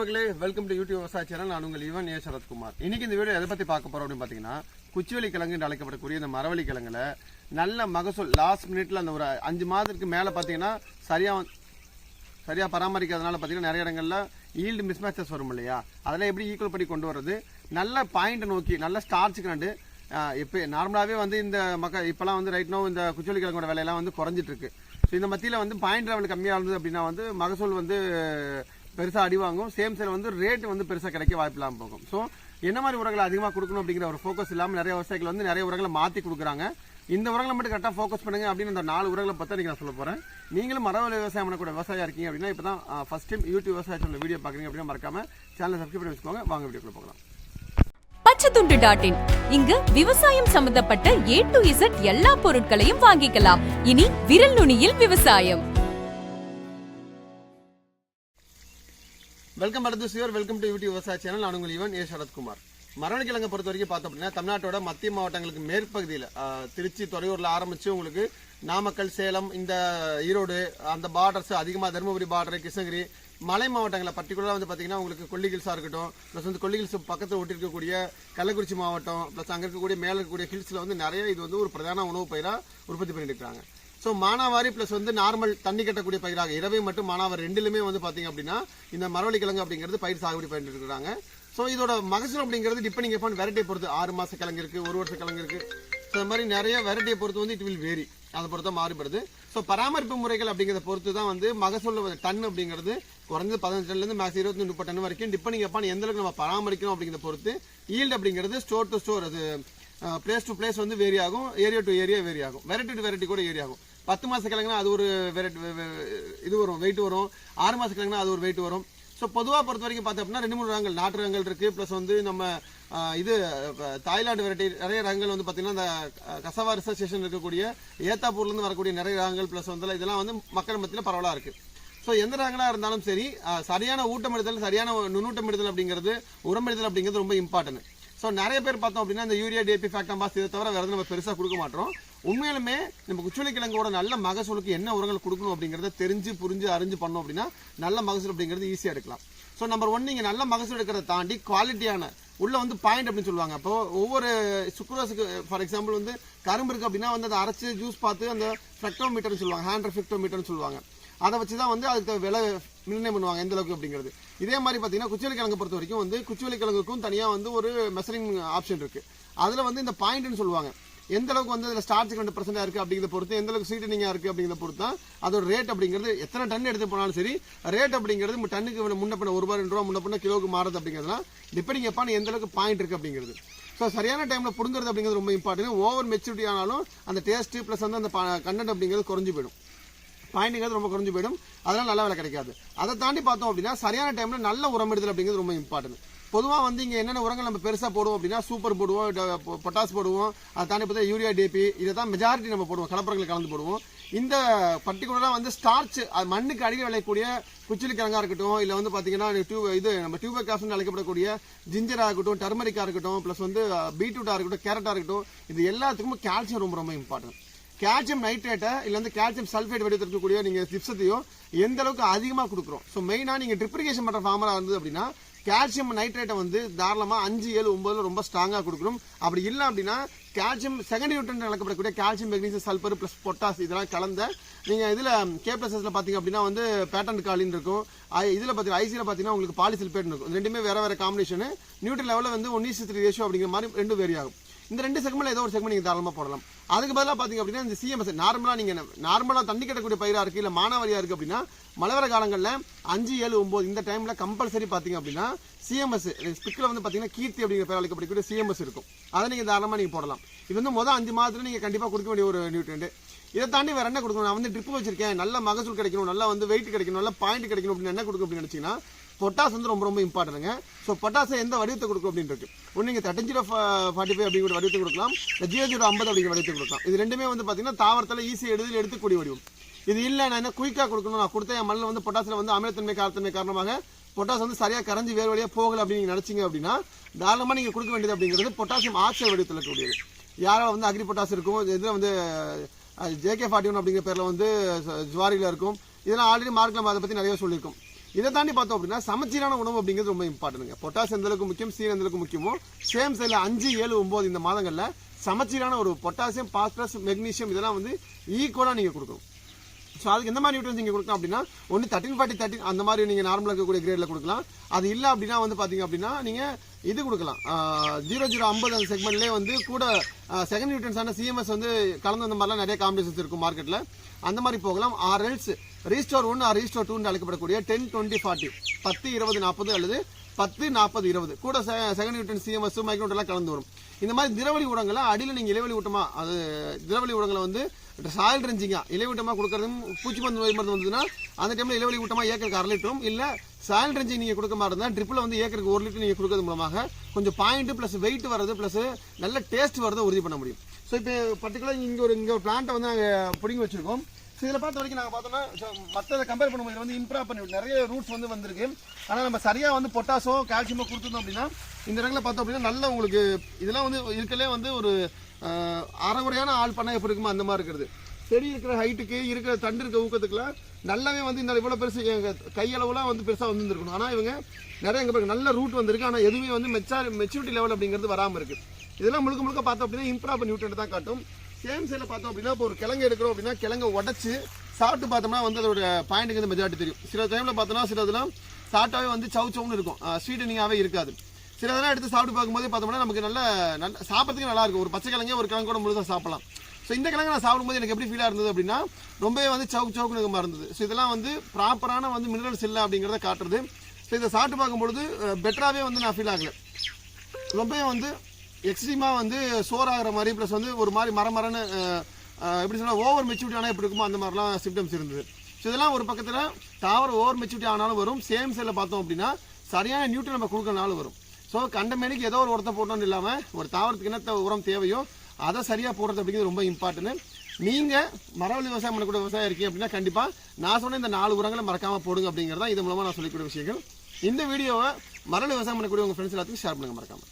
நண்பர்களே welcome to YouTube விவசாய channel நான் உங்கள் யுவன் ஏ. சரத்குமார். இன்னைக்கு இந்த வீடியோ எதை பத்தி பார்க்க போறோம் அப்படின்னு பாத்தீங்கன்னா குச்சிவெளி கிழங்கு என்று அழைக்கப்படக்கூடிய இந்த மரவள்ளி கிழங்குல நல்ல மகசூல் லாஸ்ட் மினிட்ல அந்த ஒரு அஞ்சு மாதத்துக்கு மேல பாத்தீங்கன்னா சரியா வந்து- சரியா பராமரிக்காதனால பாத்தீங்கன்னா நிறைய இடங்கள்ல ஈல்டு மிஸ்மேச்சஸ் வரும் இல்லையா? அதெல்லாம் எப்படி ஈக்குவல் பண்ணி கொண்டு வர்றது? நல்ல பாயிண்ட் நோக்கி நல்ல ஸ்டார்ச் கிராண்டு இப்போ நார்மலாகவே வந்து இந்த மக்கள் இப்போலாம் வந்து ரைட்னோ இந்த குச்சோலி கிழங்கோட விலையெல்லாம் வந்து குறைஞ்சிட்டு இருக்கு. ஸோ இந்த மத்தியில் வந்து பாயிண்ட் லெவல் கம்மியாக இருந்தது அப்படின்னா வந்து மகசூல் வந்து பெருசாக அடி வாங்கும். சேம் சேல் வந்து ரேட் வந்து பெருசாக கிடைக்க வாய்ப்பு இல்லாமல் போகும். ஸோ என்ன மாதிரி உரங்களை அதிகமாக கொடுக்கணும் அப்படிங்கிற ஒரு ஃபோக்கஸ் இல்லாமல் நிறைய விவசாயிகள் வந்து நிறைய உரங்களை மாற்றி கொடுக்குறாங்க. இந்த உரங்களை மட்டும் கரெக்டாக ஃபோக்கஸ் பண்ணுங்க அப்படின்னு இந்த நாலு உரங்களை பற்றி நீங்கள் நான் சொல்ல போகிறேன் நீங்களும் மரவள்ளி விவசாயம் பண்ணக்கூடிய விவசாயம் இருக்கீங்க அப்படின்னா இப்போ தான் ஃபஸ்ட் டைம் யூடியூப் விவசாயத்தோட வீடியோ பார்க்குறீங்க அப்படின்னா மறக்காம சேனலை சப்ஸ்கிரைப் பண்ணி வச்சுக்கோங்க. வாங்க வீடியோக்குள்ள போகலாம். பச்சத்துண்டு டாட் இன் இங்கு விவசாயம் சம்பந்தப்பட்ட ஏ டு இசட் எல்லா பொருட்களையும் வாங்கிக்கலாம். இனி விரல் நுனியில் விவசாயம். வெல்கம் பரது சிவர் வெல்கம் டு யூடியூப் விவசாய சேனல். நான் உங்கள் இவன் ஏ. சரத்குமார். மரண பொறுத்த வரைக்கும் பார்த்தோம் அப்படின்னா தமிழ்நாட்டோட மத்திய மாவட்டங்களுக்கு மேற்பகுதியில் திருச்சி துறையூரில் ஆரம்பித்து உங்களுக்கு நாமக்கல் சேலம் இந்த ஈரோடு அந்த பார்டர்ஸ் அதிகமாக தருமபுரி பார்டர் கிருஷ்ணகிரி மலை மாவட்டங்களில் பர்டிகுலராக வந்து பார்த்தீங்கன்னா உங்களுக்கு கொல்லிகில்ஸாக இருக்கட்டும் ப்ளஸ் வந்து கொல்லிகில்ஸ் பக்கத்தில் ஒட்டிருக்கக்கூடிய கள்ளக்குறிச்சி மாவட்டம் ப்ளஸ் அங்கே இருக்கக்கூடிய மேலே இருக்கக்கூடிய ஹில்ஸில் வந்து நிறைய இது வந்து ஒரு பிரதான உணவு பயிராக உற்பத்தி பண்ணிட்டு இருக்காங்க ஸோ மானாவாரி ப்ளஸ் வந்து நார்மல் தண்ணி கட்டக்கூடிய பயிராக. இரவை மற்றும் மானாவாரி ரெண்டுலுமே வந்து பார்த்தீங்க அப்படின்னா இந்த மரவள்ளி கிழங்கு அப்படிங்கிறது பயிர் சாகுபடி பண்ணிட்டு இருக்கிறாங்க ஸோ இதோட மகசூல் அப்படிங்கிறது டிபெண்டிங் அப்பான் வெரைட்டியை பொறுத்து ஆறு மாத கிழங்கு இருக்குது ஒரு வருஷ கிழங்கு இருக்குது ஸோ இந்த மாதிரி நிறைய வெரைட்டியை பொறுத்து வந்து இட் வில் வேரி அதை பொறுத்த மாறுபடுது. ஸோ பராமரிப்பு முறைகள் அப்படிங்கிறத பொறுத்து தான் வந்து மகசூல் டன் அப்படிங்கிறது குறைஞ்சது பதினஞ்சு டன்லேருந்து மேக்ஸ் இருபத்தி முப்பது டன் வரைக்கும். டிபெண்டிங் அப்பான் எந்த அளவுக்கு நம்ம பராமரிக்கணும் அப்படிங்கிறத பொறுத்து ஈல்டு அப்படிங்கிறது ஸ்டோர் டு ஸ்டோர் அது பிளேஸ் டு பிளேஸ் வந்து வேரி ஆகும் ஏரியா டு ஏரியா வேரி ஆகும். வெரைட்டி டு வெரைட்டி கூட ஏரி ஆகும். பத்து மாச கிழங்குனா அது ஒரு வெரைட்டி இது வரும் வெயிட் வரும். ஆறு மாத கிழங்குனா அது ஒரு வெயிட் வரும். ஸோ பொதுவாக பொறுத்த வரைக்கும் பார்த்தோம் அப்படின்னா ரெண்டு மூணு ரகங்கள் நாட்டு ரகங்கள் இருக்குது ப்ளஸ் வந்து நம்ம இது தாய்லாந்து வெரைட்டி நிறைய ரகங்கள் வந்து பார்த்தீங்கன்னா இந்த கசவா ரிசர்ச் இருக்கக்கூடிய ஏத்தாப்பூர்லேருந்து வரக்கூடிய நிறைய ரகங்கள் ப்ளஸ் வந்து இதெல்லாம் வந்து மக்கள் மத்தியில் பரவலாக இருக்குது ஸோ எந்த ரகங்களாக இருந்தாலும் சரி சரியான ஊட்டமிடுதல் சரியான நுண்ணூட்டமிடுதல் அப்படிங்கிறது உரமிடுதல் அப்படிங்கிறது ரொம்ப இம்பார்ட்டன்ட் ஸோ நிறைய பேர் பார்த்தோம் அப்படின்னா இந்த யூரியா டிஏபி ஃபேக்டம்பாஸ் இதை தவிர வேறு நம்ம பெருசாக கொடுக்க மாட்டோம். உண்மையிலுமே நம்ம குச்சுளி கிழங்கோட நல்ல மகசூலுக்கு என்ன உரங்கள் கொடுக்கணும் அப்படிங்கிறத தெரிஞ்சு புரிஞ்சு அறிஞ்சு பண்ணோம் அப்படின்னா நல்ல மகசூல் அப்படிங்கிறது ஈஸியாக எடுக்கலாம். ஸோ நம்பர் ஒன் நீங்கள் நல்ல மகசூல் எடுக்கிறத தாண்டி குவாலிட்டியான உள்ள வந்து பாயிண்ட் அப்படின்னு சொல்லுவாங்க. அப்போ ஒவ்வொரு சுக்ரோஸுக்கு ஃபார் எக்ஸாம்பிள் வந்து கரும்பு இருக்குது அப்படின்னா வந்து அதை அரைச்சி ஜூஸ் பார்த்து அந்த ஃப்ளெக்டோமீட்டர்னு சொல்லுவாங்க. ஹேண்ட் ஃபிக்டோமீட்டர்னு சொல்லுவாங்க. அதை வச்சு தான் வந்து அதுக்கு விலை நிர்ணயம் பண்ணுவாங்க எந்த அளவுக்கு அப்படிங்கிறது. இதே மாதிரி பார்த்தீங்கன்னா குச்சிவெளி கிழங்கு பொறுத்த வரைக்கும் வந்து குச்சிவெளி கிழங்குக்கும் தனியாக வந்து ஒரு மெசரிங் ஆப்ஷன் இருக்குது அதில் வந்து இந்த பாயிண்ட்னு சொல்லுவாங்க. எந்த அளவுக்கு வந்து அதில் ஸ்டார்ச் கண்டு பர்சன்டாக இருக்குது அப்படிங்கிறத பொறுத்து எந்த அளவுக்கு சீட்டனிங்காக இருக்குது அப்படிங்கிறத பொறுத்து தான் அதோட ரேட் அப்படிங்கிறது எத்தனை டன் எடுத்து போனாலும் சரி ரேட் அப்படிங்கிறது நம்ம டன்னுக்கு முன்ன பின்ன ஒரு ரூபா ரெண்டு ரூபா முன்ன பண்ண கிலோவுக்கு மாறுது அப்படிங்கிறதுலாம் டிபெண்டிங் எப்பான எந்த அளவுக்கு பாயிண்ட் இருக்குது அப்படிங்கிறது. ஸோ சரியான டைமில் பிடுங்கிறது அப்படிங்கிறது ரொம்ப இம்பார்ட்டன்ட் ஓவர் மெச்சூரிட்டி ஆனாலும் அந்த டேஸ்ட்டு ப்ளஸ் வந்து அந்த கண்டென்ட் அப்படிங்கிறது குறைஞ்சு போயிடும். பாயிண்ட்டுங்கிறது ரொம்ப குறைஞ்சு போயிடும். அதெல்லாம் நல்ல விலை கிடைக்காது. அதை தாண்டி பார்த்தோம் அப்படின்னா சரியான டைமில் நல்ல உரமிடுதல் அப்படிங்கிறது ரொம்ப இம்பார்ட்டன்ட் பொதுவாக வந்து இங்கே என்னென்ன உரங்கள் நம்ம பெருசாக போடுவோம் அப்படின்னா சூப்பர் போடுவோம் பொட்டாஸ் போடுவோம் அதை தாண்டி பார்த்தா யூரியா டிபி இதை தான் மெஜாரிட்டி நம்ம போடுவோம் கலப்பரங்களை கலந்து போடுவோம். இந்த பர்டிகுலராக வந்து ஸ்டார்ச் மண்ணுக்கு அடியில் விளையக்கூடிய குச்சிலிக்கிறங்கா இருக்கட்டும் இல்லை வந்து பார்த்தீங்கன்னா டியூப் இது நம்ம டியூபர் காஃப்னு அழைக்கப்படக்கூடிய ஜிஞ்சராக இருக்கட்டும் டர்மரிக்காக இருக்கட்டும் ப்ளஸ் வந்து பீட்ரூட்டாக இருக்கட்டும் கேரட்டாக இருக்கட்டும் இது எல்லாத்துக்கும் கால்சியம் ரொம்ப ரொம்ப இம்பார்ட்டன்ட் கால்சியம் நைட்ரேட்டை இல்லை வந்து கால்சியம் சல்ஃபேட் வெடித்திருக்கக்கூடிய நீங்கள் சிப்ஸத்தையும் எந்த அளவுக்கு அதிகமாக கொடுக்குறோம். ஸோ மெயினாக நீங்கள் ட்ரிப்ரிகேஷன் பண்ணுற ஃபார்மராக இருந்தது அப்படின்னா கால்சியம் நைட்ரேட்டை வந்து தாராளமாக அஞ்சு ஏழு ஒன்பதுல ரொம்ப ஸ்ட்ராங்காக கொடுக்கணும். அப்படி இல்லை அப்படின்னா calcium second nutrient நடக்கப்படக்கூடிய calcium magnesium sulphur plus potash இதெல்லாம் கலந்த நீங்கள் இதில் கே ப்ளஸஸில் பார்த்தீங்க அப்படின்னா வந்து பேட்டன் காலின் இருக்கும். இதில் பார்த்தீங்கன்னா ஐசியில் பார்த்தீங்கன்னா உங்களுக்கு பாலிசில்பேட் இருக்கும். ரெண்டுமே வேறு வேறு காம்பினேஷன் நியூட்ரன் லெவலில் வந்து ஒன் த்ரீ ரேஷியோ அப்படிங்கிற மாதிரி ரெண்டும் வேரி ஆகும். இந்த ரெண்டு செக்மெண்ட்ல ஏதோ ஒரு செக்மெண்ட் நீங்கள் தாராளமாக போடலாம். அதுக்கு பதிலாக பார்த்தீங்க அப்படின்னா இந்த சிஎம்எஸ் நார்மலாக நீங்கள் நார்மலாக தண்ணி கட்டக்கூடிய பயிராக இருக்குது இல்லை மானாவரியாக இருக்குது அப்படின்னா மழை காலங்களில் அஞ்சு ஏழு ஒம்பது இந்த டைமில் கம்பல்சரி பார்த்தீங்க அப்படின்னா சிஎம்எஸ் ஸ்பிக்கில் வந்து பார்த்தீங்கன்னா கீர்த்தி அப்படிங்கிற பேர் அழைக்கப்படக்கூடிய சிஎம்எஸ் இருக்கும். அதை நீங்கள் தாராளமாக நீங்கள் போடலாம். இது வந்து மொதல் அஞ்சு மாதத்தில் நீங்கள் கண்டிப்பாக கொடுக்க வேண்டிய ஒரு நியூட்ரண்ட் இதை தாண்டி வேறு என்ன கொடுக்கணும்? நான் வந்து ட்ரிப்பு வச்சிருக்கேன். நல்ல மகசூல் கிடைக்கணும். நல்லா வந்து வெயிட் கிடைக்கணும். நல்ல பாயிண்ட் கிடைக்கணும் அப்படின்னு என்ன கொடுக்கும் அப்படின்னு நினைச்சீங்கன்னா பொட்டாஸ் வந்து ரொம்ப ரொம்ப இம்பார்ட்டன்ங்க ஸோ பொட்டாஸை எந்த வடிவத்தை கொடுக்கும் அப்படின்னு இருக்கு? ஒன்று நீங்கள் தேர்ட்டி ஜீரோ ஃபார்ட்டி ஃபைவ் அப்படிங்கிற வடிவத்தை கொடுக்கலாம். இல்லை ஜீரோ ஜீரோ ஐம்பது அப்படிங்கிற வடிவத்தை கொடுக்கலாம். இது ரெண்டுமே வந்து பார்த்தீங்கன்னா தாவரத்தில் ஈஸியாக எடுத்து எடுத்துக்கூடிய வடிவம். இது இல்லை நான் என்ன? குயிக்காக கொடுக்கணும் நான் கொடுத்த என் மண்ணில் வந்து பொட்டாசில் வந்து அமிலத்தன்மை காரத்தன்மை காரணமாக பொட்டாஸ் வந்து சரியாக கரைஞ்சி வேறு வழியாக போகலை அப்படின்னு நீங்கள் நினச்சிங்க அப்படின்னா தாராளமாக நீங்கள் கொடுக்க வேண்டியது அப்படிங்கிறது பொட்டாசியம் ஆக்சைடு வடிவத்தில் இருக்கக்கூடியது. யாரால் வந்து அக்ரி பொட்டாஸ் இருக்கும் இதில் வந்து ஜேகே ஃபார்ட்டி ஒன் அப்படிங்கிற பேரில் வந்து ஜுவாரியில் இருக்கும். இதெல்லாம் ஆல்ரெடி மார்க்கில் அதை பற்றி நிறைய சொல்லியிருக்கோம். இதை தாண்டி பார்த்தோம் அப்படின்னா சமச்சீரான உணவு அப்படிங்கிறது ரொம்ப இம்பார்ட்டனுங்க பொட்டாஸ் எந்தளவுக்கு முக்கியம் சீன் எந்த அளவுக்கு முக்கியமோ சேம் சைடில் அஞ்சு ஏழு ஒம்பது இந்த மாதங்களில் சமச்சீரான ஒரு பொட்டாசியம் பாஸ்பரஸ் மெக்னீசியம் இதெல்லாம் வந்து ஈக்குவலாக நீங்கள் கொடுக்கணும். ஸோ அதுக்கு எந்த மாதிரி நியூட்ரன்ஸ் நீங்கள் கொடுக்கலாம் அப்படின்னா ஒன்று தேர்ட்டின் ஃபார்ட்டி தேர்ட்டின் அந்த மாதிரி நீங்கள் நார்மலாக இருக்கக்கூடிய கிரேடில் கொடுக்கலாம். அது இல்லை அப்படின்னா வந்து பார்த்தீங்க அப்படின்னா நீங்கள் இது கொடுக்கலாம். ஜீரோ ஜீரோ ஐம்பது அந்த செக்மெண்ட்லேயே வந்து கூட செகண்ட் நியூட்ரன்ஸான சிஎம்எஸ் வந்து கலந்து அந்த மாதிரிலாம் நிறைய காம்படிஷன்ஸ் இருக்கும் மார்க்கெட்டில் அந்த மாதிரி போகலாம். ஆர் எல்ஸ் ரீஸ்டோர் ஒன்று ஆர் ரீஸ்டோர் டூன்னு அழைக்கப்படக்கூடிய டென் டுவெண்ட்டி ஃபார்ட்டி பத்து இருபது நாற்பது அல்லது பத்து நாற்பது இருபது. கூட செகண்ட் நியூட்ரன் சிஎம்எஸ் மைக்ரோட்டெல்லாம் கலந்து வரும். இந்த மாதிரி திரவலி ஊடகங்களை அடியில் நீங்கள் இளவெளி ஊட்டமாக அது திரவலி ஊடகங்களை வந்து சாயில் ரஞ்சிங்க இலைவூட்டமாக கொடுக்கறதும் பூச்சி மருந்து நோய் மருந்து வந்ததுன்னா அந்த டைமில் இலைவெளி ஊட்டமாக ஏக்கருக்கு அரை லிட்டரும் இல்லை சாயில் ரஞ்சிங் நீங்கள் கொடுக்க மாதிரி இருந்தால் ட்ரிப்பில் வந்து ஏக்கருக்கு ஒரு லிட்டர் நீங்கள் கொடுக்கறது மூலமாக கொஞ்சம் பாயிண்ட் ப்ளஸ் வெயிட் வர்றது ப்ளஸ் நல்ல டேஸ்ட் வரதை உறுதி பண்ண முடியும். ஸோ இப்போ பர்டிகுலர் இங்கே ஒரு இங்கே ஒரு பிளான்ட்டை வந்து நாங்கள் பிடிங்கி வச்சுருக்கோம். ஸோ இதில் பார்த்த வரைக்கும் நாங்கள் பார்த்தோம்னா மற்றதை கம்பேர் பண்ணும்போது வந்து இம்ப்ரூவ் பண்ணி நிறைய ரூட்ஸ் வந்து வந்திருக்கு. ஆனால் நம்ம சரியாக வந்து பொட்டாசோ கால்சியமோ கொடுத்துருந்தோம் அப்படின்னா இந்த இடங்களில் பார்த்தோம் அப்படின்னா நல்ல உங்களுக்கு இதெல்லாம் வந்து இருக்கலே வந்து ஒரு அறகுறையான அரைகுறையான ஆள் பண்ணால் எப்படி இருக்குமோ அந்த மாதிரி இருக்கிறது. செடி இருக்கிற ஹைட்டுக்கு இருக்கிற தண்டு இருக்க ஊக்கத்துக்குலாம் நல்லாவே வந்து இந்த இவ்வளோ பெருசு எங்கள் கையளவுலாம் வந்து பெருசாக வந்துருக்கணும் ஆனால் இவங்க நிறைய எங்கே பாருங்க நல்ல ரூட் வந்திருக்கு. ஆனால் எதுவுமே வந்து மெச்சார் மெச்சூரிட்டி லெவல் அப்படிங்கிறது வராமல் இருக்குது இதெல்லாம் முழுக்க முழுக்க பார்த்தோம் அப்படின்னா இம்ப்ராப் நியூட்ரன் தான் காட்டும். சேம் சைடில் பார்த்தோம் அப்படின்னா இப்போ ஒரு கிழங்கு எடுக்கிறோம் அப்படின்னா கிழங்கை உடச்சி சாப்பிட்டு பார்த்தோம்னா வந்து அதோட பாயிண்ட்டுக்கு வந்து மெஜாரிட்டி தெரியும். சில டைமில் பார்த்தோம்னா சில இதெல்லாம் சாப்பிட்டாவே வந்து சவு சவுன்னு இருக்கும். ஸ்வீட்டனிங்காகவே இருக்காது. சில இதெல்லாம் எடுத்து சாப்பிட்டு பார்க்கும்போது பார்த்தோம்னா நமக்கு நல்ல நல்ல சாப்பிட்றதுக்கு நல்லா இருக்கும் ஒரு பச்சை கிழங்கே ஒரு கிழங்கு கூட முழுதாக சாப்பிடலாம். ஸோ இந்த கிழங்கு நான் சாப்பிடும்போது எனக்கு எப்படி ஃபீலாக இருந்தது அப்படின்னா ரொம்பவே வந்து சவுக்கு சவுக்குன்னு இருந்தது. ஸோ இதெல்லாம் வந்து ப்ராப்பரான வந்து மினரல்ஸ் இல்லை அப்படிங்கிறத காட்டுறது. ஸோ இதை சாப்பிட்டு பார்க்கும்பொழுது பெட்டராகவே வந்து நான் ஃபீல் ஆகலை. ரொம்பவே வந்து எக்ஸ்ட்ரீமாக வந்து சோர் ஆகிற மாதிரி ப்ளஸ் வந்து ஒரு மாதிரி மர மரன்னு எப்படி சொன்னால் ஓவர் மெச்சூரிட்டி ஆனால் எப்படி இருக்குமோ அந்த மாதிரிலாம் சிம்டம்ஸ் இருந்தது. ஸோ இதெல்லாம் ஒரு பக்கத்தில் தாவரம் ஓவர் மெச்சூரிட்டி ஆனாலும் வரும். சேம் செல்ல பார்த்தோம் அப்படின்னா சரியான நியூட்ரன் நம்ம கொடுக்கறனாலும் வரும். ஸோ கண்டமேனிக்கு ஏதோ ஒரு உரத்தை போட்டோம்னு இல்லாமல் ஒரு தாவரத்துக்கு என்ன உரம் தேவையோ அதை சரியாக போடுறது அப்படிங்கிறது ரொம்ப இம்பார்ட்டன்ட் நீங்கள் மரவள்ளி விவசாயம் பண்ணக்கூடிய விவசாயம் இருக்கீங்க அப்படின்னா கண்டிப்பாக நான் சொன்ன இந்த நாலு உரங்களை மறக்காமல் போடுங்க அப்படிங்கிறதா இது மூலமாக நான் சொல்லிக்கூடிய விஷயங்கள். இந்த வீடியோவை மரவள்ளி விவசாயம் பண்ணக்கூடிய உங்கள் ஃப்ரெண்ட்ஸ் எல்லாத்துக்கும் ஷேர் பண்ணுங்கள் மறக்காமல்